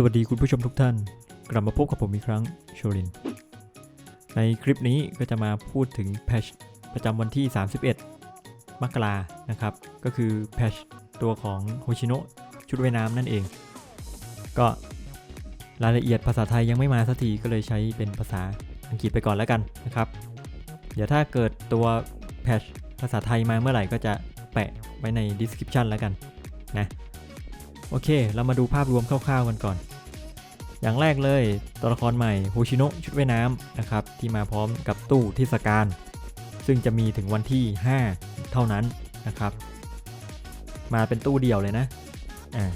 สวัสดีคุณผู้ชมทุกท่าน กลับมาพบกับผมอีกครั้งโชลิน ในคลิปนี้ก็จะมาพูดถึงแพชประจำวันที่ 31 มกรานะครับ ก็คือแพชตัวของโฮชิโนะชุดว่ายน้ำนั่นเอง ก็รายละเอียดภาษาไทยยังไม่มาสักทีก็เลยใช้เป็นภาษาอังกฤษไปก่อนแล้วกันนะครับ เดี๋ยวถ้าเกิดตัวแพชภาษาไทยมาเมื่อไหร่ก็จะแปะไว้ใน description แล้วกันนะ โอเค เรามาดูภาพรวมคร่าวๆกันก่อน อย่างแรกเลยตัวละครใหม่โฮชิโนะชุดว่ายน้ำนะครับ ที่มาพร้อมกับตู้เทศกาลซึ่งจะมีถึงวันที่ 5 เท่านั้นนะครับ มาเป็นตู้เดี่ยวเลยนะอ่า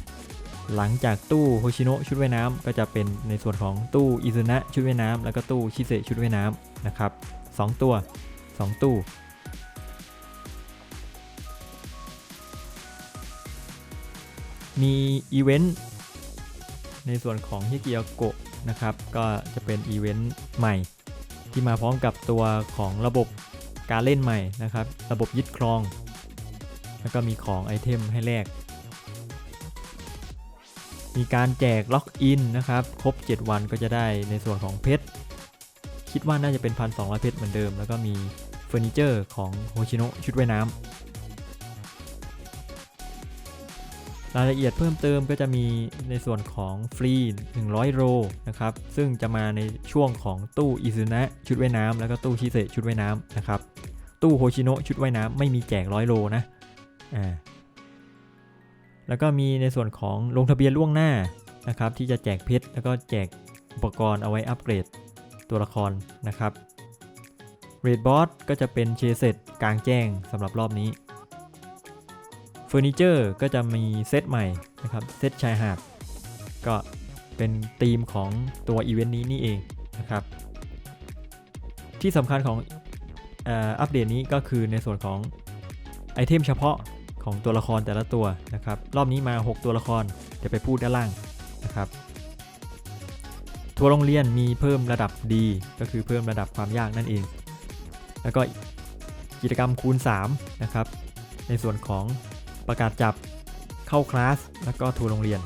หลังจากตู้โฮชิโนะชุดว่ายน้ำก็จะเป็นในส่วนของตู้อิซุนะชุดว่ายน้ำแล้วก็ตู้ชิเซชุดว่ายน้ำนะครับสองตัว 2 ตู้ มีอีเวนต์ในส่วนของฮิเกียโกะนะครับ ก็จะเป็นอีเวนต์ใหม่ ที่มาพร้อมกับตัวของระบบการเล่นใหม่นะครับ ระบบยึดครอง แล้วก็มีของไอเทมให้แลกมีการแจกล็อกอินนะครับ ครบ 7 วันก็จะได้ในส่วนของเพชรคิดว่าน่าจะเป็น 1,200 เพชรเหมือนเดิม แล้วก็มีเฟอร์นิเจอร์ของโฮชิโนะชุดว่ายน้ รายละเอียดเพิ่มเติมก็จะมีในส่วนของฟรี 100 โรนะครับ ซึ่งจะมาในช่วงของตู้อิซุนะชุดว่ายน้ำแล้วก็ตู้ชิเซชุดว่ายน้ำนะครับ ตู้โฮชิโนะชุดว่ายน้ำไม่มีแจก100โรนะอ่าแล้วก็มีในส่วนของลงทะเบียนล่วงหน้านะครับ ที่จะแจกเพชรแล้วก็แจกอุปกรณ์เอาไว้อัปเกรดตัวละครนะครับเรดบอสก็จะเป็นเชเซตกลางแจ้งสำหรับรอบนี้ ฟอร์นิเจอร์ก็จะมีเซตใหม่นะครับเซตชายหาดก็เป็นธีมของตัวอีเวนต์นี้นี่เองนะครับที่สำคัญของอัปเดตนี้ก็คือในส่วนของไอเทมเฉพาะของตัวละครแต่ละตัวนะครับรอบนี้มา 6 ตัวละครเดี๋ยวไปพูดด้านล่างนะครับทัวร์โรงเรียนมีเพิ่มระดับดีก็คือเพิ่มระดับความยากนั่นเอง แล้วก็กิจกรรมคูณ3นะครับในส่วนของ ประกาศจับเข้าคลาสแล้วก็ทัวร์โรงเรียน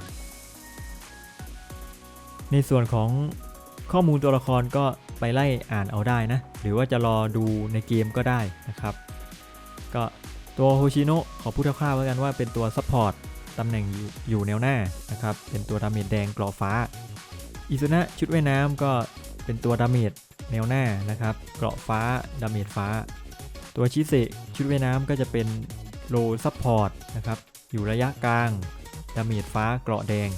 ในส่วนของข้อมูลตัวละครก็ไปไล่อ่านเอาได้นะ หรือว่าจะรอดูในเกมก็ได้นะครับ ก็ตัวโฮชิโนะขอพูดคร่าวๆไว้กันว่าเป็นตัวซัพพอร์ตตำแหน่งอยู่อยู่แนวหน้านะครับ เป็นตัวดาเมจแดงกรอฟ้า อิซุนะชุดว่ายน้ำก็เป็นตัวดาเมจแนวหน้านะครับ เกราะฟ้าดาเมจฟ้า ตัวชิเซชุดว่ายน้ำก็จะเป็น โลซัพพอร์ตนะครับอยู่ระยะกลางดาเมจฟ้าเกราะแดง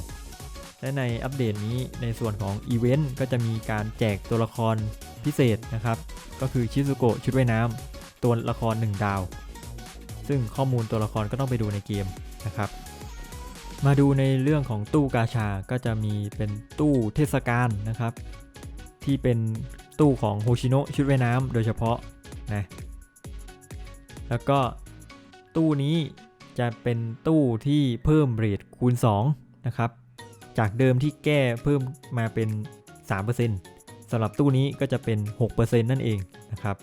และในอัปเดตนี้ในส่วนของอีเวนต์ก็จะมีการแจกตัวละครพิเศษนะครับ ก็คือชิซุโกะชุดว่ายน้ำตัวละคร 1 ดาว ซึ่งข้อมูลตัวละครก็ต้องไปดูในเกมนะครับมาดูในเรื่องของตู้กาชา ก็จะมีเป็นตู้เทศกาลนะครับ ที่เป็นตู้ของโฮชิโนะชุดว่ายน้ำโดยเฉพาะนะ แล้วก็ ตู้นี้จะเป็นตู้ที่เพิ่มเรทคูณ2นะครับจากเดิมที่แก้เพิ่มมาเป็น 3%สำหรับตู้นี้ก็จะเป็น 6%นั่นเองนะครับ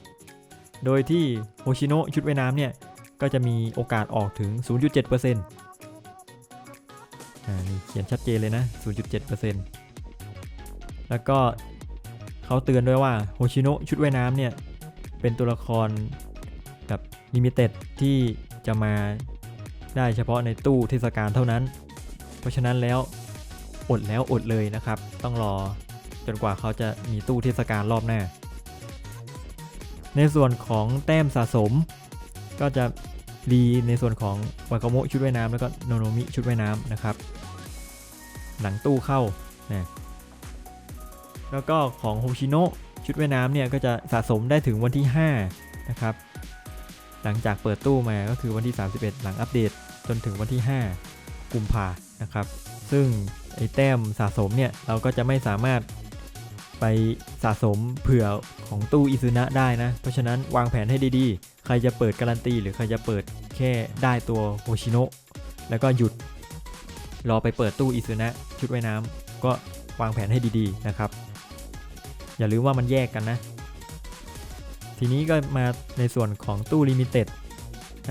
โดยที่โฮชิโนะชุดว่ายน้ำเนี่ย ก็จะมีโอกาสออกถึง 0.7%อ่านี่เขียนชัดเจนเลยนะ 0.7%แล้วก็เขาเตือนด้วยว่าโฮชิโนะชุดว่ายน้ำเนี่ย เป็นตัวละครแบบลิมิเต็ดที่ จะมาได้เฉพาะในตู้เทศกาลเท่านั้น เพราะฉะนั้นแล้วอดแล้วอดเลยนะครับ ต้องรอจนกว่าเขาจะมีตู้เทศกาลรอบหน้า ในส่วนของแต้มสะสม ก็จะรีในส่วนของวากาโมชุดว่ายน้ำแล้วก็โนโนมิชุดว่ายน้ำนะครับ หลังตู้เข้านะแล้วก็ของโฮชิโนะชุดว่ายน้ำเนี่ยก็จะสะสมได้ถึงวันที่5นะครับ หลังจากเปิดตู้มาก็คือวันที่ 31 หลังอัปเดตจนถึงวันที่ 5 กุมภานะครับ ซึ่งไอ้แต้มสะสมเนี่ย เราก็จะไม่สามารถไปสะสมเผื่อของตู้อิซุนะได้นะ เพราะฉะนั้นวางแผนให้ดีๆ ใครจะเปิดการันตี หรือใครจะเปิดแค่ได้ตัวโฮชิโนะแล้วก็หยุดรอไปเปิดตู้อิซุนะชุดว่ายน้ำก็วางแผนให้ดีๆนะครับ อย่าลืมว่ามันแยกกันนะ ทีนี้ก็มาในส่วนของตู้ลิมิเต็ด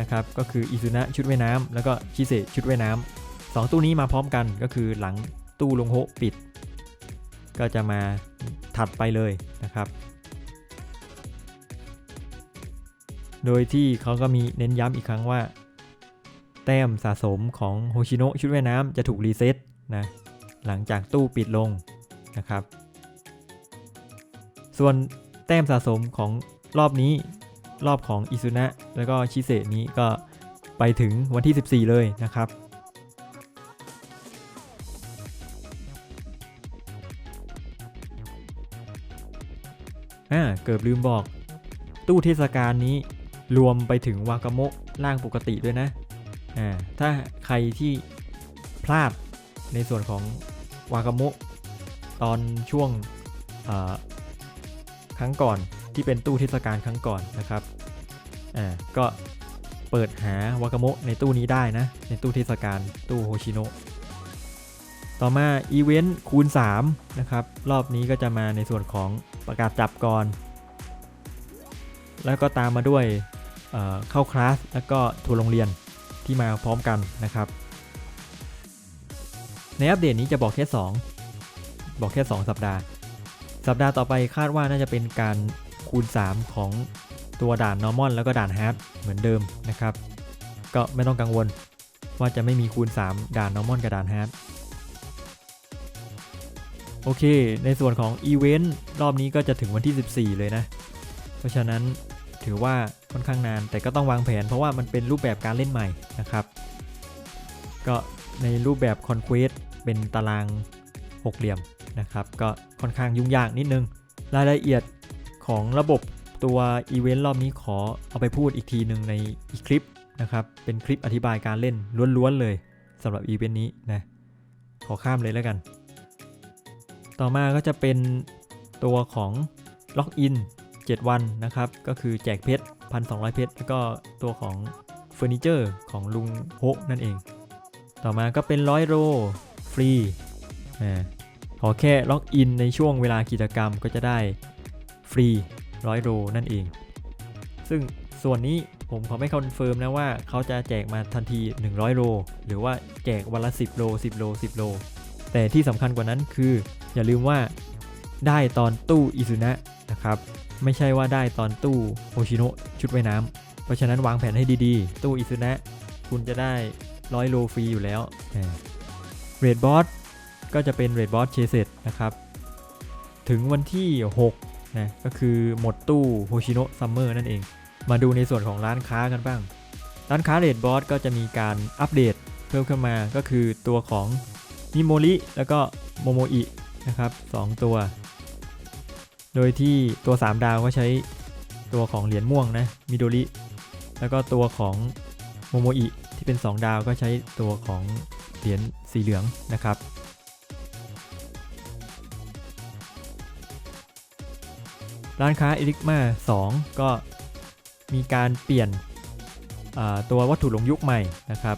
นะครับก็คืออิซุนะชุดว่ายน้ำแล้วก็ชิเซชุดว่ายน้ำสองตู้นี้มาพร้อมกันก็คือหลังตู้ลงโฮปิด ก็จะมาถัดไปเลยนะครับ โดยที่เขาก็มีเน้นย้ำอีกครั้งว่า แต้มสะสมของโฮชิโนะชุดว่ายน้ำจะถูกรีเซ็ตนะหลังจากตู้ปิดลงนะครับ ส่วนแต้มสะสมของ รอบนี้รอบของอิซุนะแล้วก็ชิเซนี้ก็ไปถึงวันที่ 14 เลยนะครับ อ่า เกือบลืมบอก ตู้เทศกาลนี้รวมไปถึงวากาโมะร่างปกติด้วยนะ อ่า ถ้าใครที่พลาดในส่วนของวากาโมะตอนช่วงครั้งก่อน ที่เป็นตู้เทศกาลครั้งก่อนนะครับอ่าก็เปิดหาวากาโมะในตู้นี้ได้นะ ในตู้เทศกาลตู้โฮชิโนะต่อมาอีเวนต์คูณ3นะครับรอบนี้ก็จะมาในส่วนของประกาศจับก่อน แล้วก็ตามมาด้วยเเข้าคลาสแล้วก็ทัวร์โรงเรียนที่มาพร้อมกันนะครับ ในอัปเดตนี้จะบอกแค่ 2 บอกแค่ 2 สัปดาห์ สัปดาห์ต่อไปคาดว่าน่าจะเป็นการ คูณ 3 ของตัวด่าน normal แล้วก็ด่าน hard เหมือนเดิมนะครับ ก็ไม่ต้องกังวลว่าจะไม่มีคูณ 3 ด่าน normal กับด่าน hard โอเค ในส่วนของอีเวนต์รอบนี้ก็จะถึงวันที่ 14 เลยนะ เพราะฉะนั้นถือว่าค่อนข้างนาน แต่ก็ต้องวางแผนเพราะว่ามันเป็นรูปแบบการเล่นใหม่นะครับ ก็ในรูปแบบ Conquest เป็นตารางหกเหลี่ยมนะครับ ก็ค่อนข้างยุ่งยากนิดนึง รายละเอียด ของระบบตัวอีเวนต์รอบนี้ขอเอาไปพูดอีกทีหนึ่งในอีกคลิปนะครับ เป็นคลิปอธิบายการเล่นล้วนๆเลยสำหรับอีเวนต์นี้นะ ขอข้ามเลยแล้วกัน ต่อมาก็จะเป็นตัวของล็อกอิน7 วันนะครับ ก็คือแจกเพชร 1,200 เพชร แล้วก็ตัวของเฟอร์นิเจอร์ของลุงโฮนั่นเอง ต่อมาก็เป็นร้อยโรฟรีขอแค่ล็อกอินในช่วงเวลากิจกรรมก็จะได้ ฟรีร้อยโรนั่นเอง ซึ่งส่วนนี้ผมขอไม่คอนเฟิร์มนะว่าเขาจะแจกมาทันที 100โรหรือว่าแจกวันละ 10โร10โร10โรแต่ที่สำคัญกว่านั้นคือ อย่าลืมว่าได้ตอนตู้อิซุนะนะครับ ไม่ใช่ว่าได้ตอนตู้โฮชิโนะชุดว่ายน้ำเพราะฉะนั้นวางแผนให้ดีๆ ตู้อิซุนะคุณจะได้ร้อยโลฟรีอยู่แล้วเรดบอสก็จะเป็นเรดบอสเชเซตนะครับ ถึงวันที่ 6 นะก็คือหมดตู้โฮชิโนะซัมเมอร์นั่นเอง มาดูในส่วนของร้านค้ากันบ้าง ร้านค้าเรดบอสก็จะมีการอัปเดตเพิ่มขึ้นมาก็คือตัวของนิโมริแล้วก็โมโมอินะครับสองตัว โดยที่ตัว 3 ดาวก็ใช้ตัวของเหรียญม่วงนะมิโดริแล้วก็ตัวของโมโมอิที่เป็น 2 ดาวก็ใช้ตัวของเหรียญสีเหลืองนะครับ ร้านค้าเอริกมา2ก็มีการเปลี่ยนตัววัตถุหลงยุคใหม่นะครับ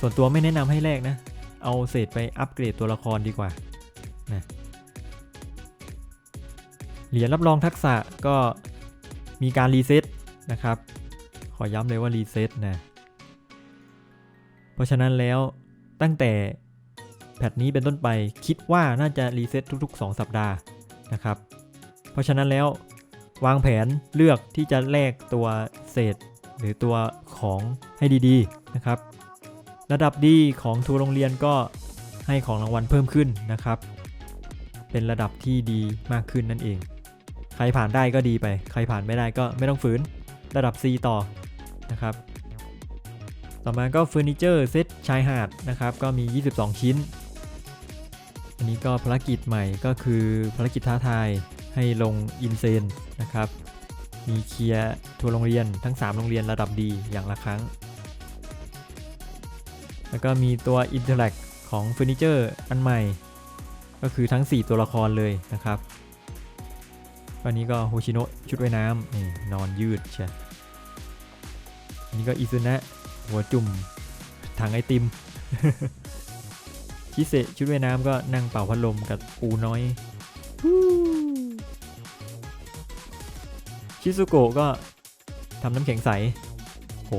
ส่วนตัวไม่แนะนำให้แลกนะ เอาเศษไปอัปเกรดตัวละครดีกว่านะเหรียญรับรองทักษะก็มีการรีเซ็ตนะครับ ขอย้ำเลยว่ารีเซ็ตนะ เพราะฉะนั้นแล้วตั้งแต่แพทนี้เป็นต้นไปคิดว่าน่าจะรีเซ็ตทุกๆ 2 สัปดาห์นะครับ เพราะฉะนั้นแล้ววางแผนเลือกที่จะแลกตัวเศษ หรือตัวของให้ดีๆนะครับ ระดับดีของทัวร์โรงเรียนก็ให้ของรางวัลเพิ่มขึ้นนะครับ เป็นระดับที่ดีมากขึ้นนั่นเอง ใครผ่านได้ก็ดีไป ใครผ่านไม่ได้ก็ไม่ต้องฝืน ระดับ C ต่อนะครับ ต่อมาก็เฟอร์นิเจอร์เซตชายหาดนะครับ ก็มี 22 ชิ้น อันนี้ก็ภารกิจใหม่ก็คือภารกิจท้าทาย ให้ลงอินเซนนะครับ มีเคลียร์ทัวร์โรงเรียนทั้ง 3 โรงเรียนระดับดีอย่างละครั้ง แล้วก็มีตัว Interact ของเฟอร์นิเจอร์อันใหม่ ก็คือทั้ง 4 ตัวละครเลยนะครับ วันนี้ก็โฮชิโนะชุดว่ายน้ำนี่นอนยืดใช่นนี้ก็อิซุนะหัวจุ่มถังไอติมชิเซชุดว่ายน้ำก็นั่งเป่าพัดลมกับปูน้อย ชิซุโกะก็ทำน้ำแข็งใส 6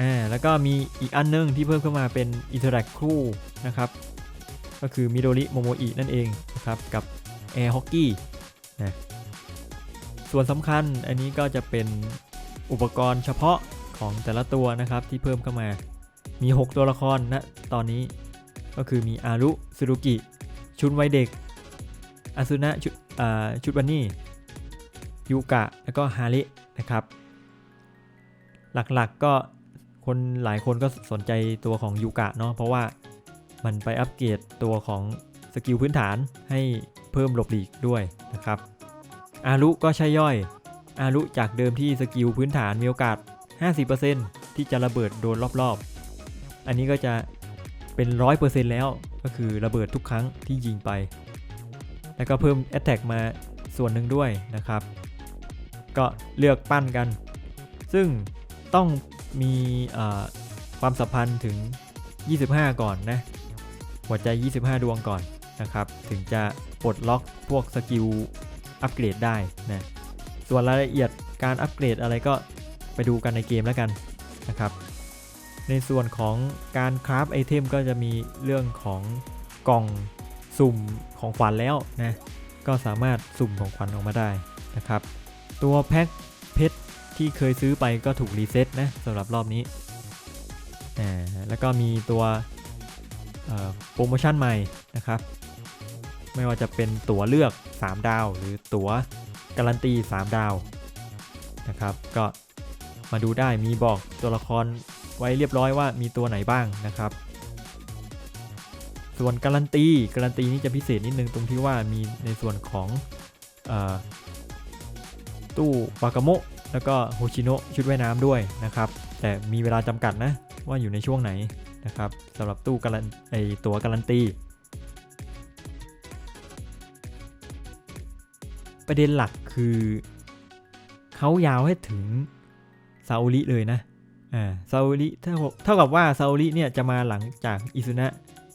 อ่า แล้วก็มีอีกอันนึงที่เพิ่มเข้ามาเป็น Interact คู่นะครับ ก็คือมิโดริโมโมอินั่นเองนะครับ กับ Air Hockey นะส่วนสำคัญอันนี้ก็จะเป็นอุปกรณ์เฉพาะของแต่ละตัวนะครับที่เพิ่มเข้ามา มี 6 ตัวละครนะตอนนี้ก็คือมีอารุสุรุกิ ชุดวัยเด็ก อาซุนะชุดชุดวันนี่ยูกะ แล้วก็ฮารินะครับ หลักๆก็คนหลายคนก็สนใจตัวของยูกะเนาะเพราะว่ามันไปอัปเกรดตัวของสกิลพื้นฐานให้เพิ่มหลบหลีกด้วยนะครับ อารุก็ใช่ย่อย อารุจากเดิมที่สกิลพื้นฐานมีโอกาส 50%ที่จะระเบิดโดนรอบๆ อันนี้ก็จะเป็น 100%แล้วก็คือระเบิดทุกครั้งที่ยิงไป แล้วก็เพิ่ม Attack มาส่วนหนึ่งด้วยนะครับ ก็เลือกปั้นกัน ซึ่งต้องมีความสัมพันธ์ถึง 25 ก่อนนะ หัวใจ 25 ดวงก่อนนะครับ ถึงจะปลดล็อกพวกสกิลอัปเกรดได้นะ ส่วนรายละเอียดการอัปเกรดอะไรก็ไปดูกันในเกมแล้วกันนะครับ ในส่วนของการคราฟไอเทมก็จะมีเรื่องของกล่อง สุ่มของขวัญแล้วนะ ก็สามารถสุ่มของขวัญออกมาได้นะครับ ตัวแพ็คเพชรที่เคยซื้อไปก็ถูกรีเซ็ตนะสำหรับรอบนี้อ่าแล้วก็มีตัวโปรโมชั่นใหม่นะครับ ไม่ว่าจะเป็นตั๋วเลือก 3 ดาว หรือตั๋วการันตี 3 ดาวนะครับก็มาดูได้มีบอกตัวละครไว้เรียบร้อยว่ามีตัวไหนบ้างนะครับ ส่วนการันตีการันตีนี่จะพิเศษนิดนึงตรงที่ว่ามีในส่วนของอตู้วากาโมะแล้วก็โฮชิโนะชุดว่ายน้ำด้วยนะครับ แต่มีเวลาจำกัดนะว่าอยู่ในช่วงไหนนะครับสำหรับตู้การันไอตัวการันตีประเด็นหลักคือเขายาวให้ถึงซาอุริเลยนะอ่าซาอุริเท่าเท่ากับว่าซาอุริเนี่ยจะมาหลังจากอิซุนะ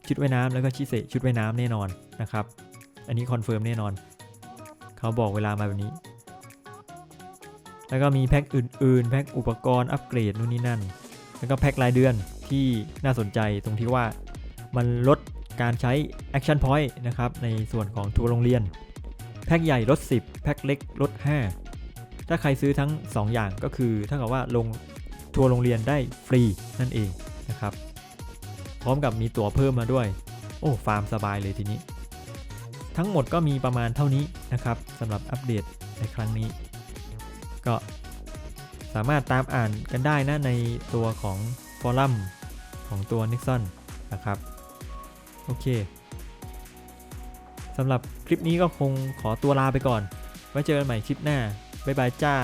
ชุดว่ายน้ำแล้วก็ชิเซชุดว่ายน้ำแน่นอนนะครับ อันนี้คอนเฟิร์มแน่นอน เขาบอกเวลามาแบบนี้ แล้วก็มีแพ็คอื่นๆ แพ็คอุปกรณ์อัปเกรดนู่นนี่นั่น แล้วก็แพ็ครายเดือนที่น่าสนใจตรงที่ว่ามันลดการใช้ Action Point นะครับในส่วนของทัวร์โรงเรียน แพ็คใหญ่ลด 10 แพ็คเล็กลด 5 ถ้าใครซื้อทั้ง 2 อย่างก็คือเท่ากับว่าลงทัวร์โรงเรียนได้ฟรีนั่นเอง พร้อมกับมีตั๋วเพิ่มมาด้วย โอ้ฟาร์มสบายเลยทีนี้ ทั้งหมดก็มีประมาณเท่านี้นะครับสำหรับอัปเดตในครั้งนี้ ก็สามารถตามอ่านกันได้นะในตัวของฟอรัมของตัว Nixon นะครับ โอเคสำหรับคลิปนี้ก็คงขอตัวลาไปก่อน ไว้เจอกันใหม่คลิปหน้า บ๊ายบายจ้า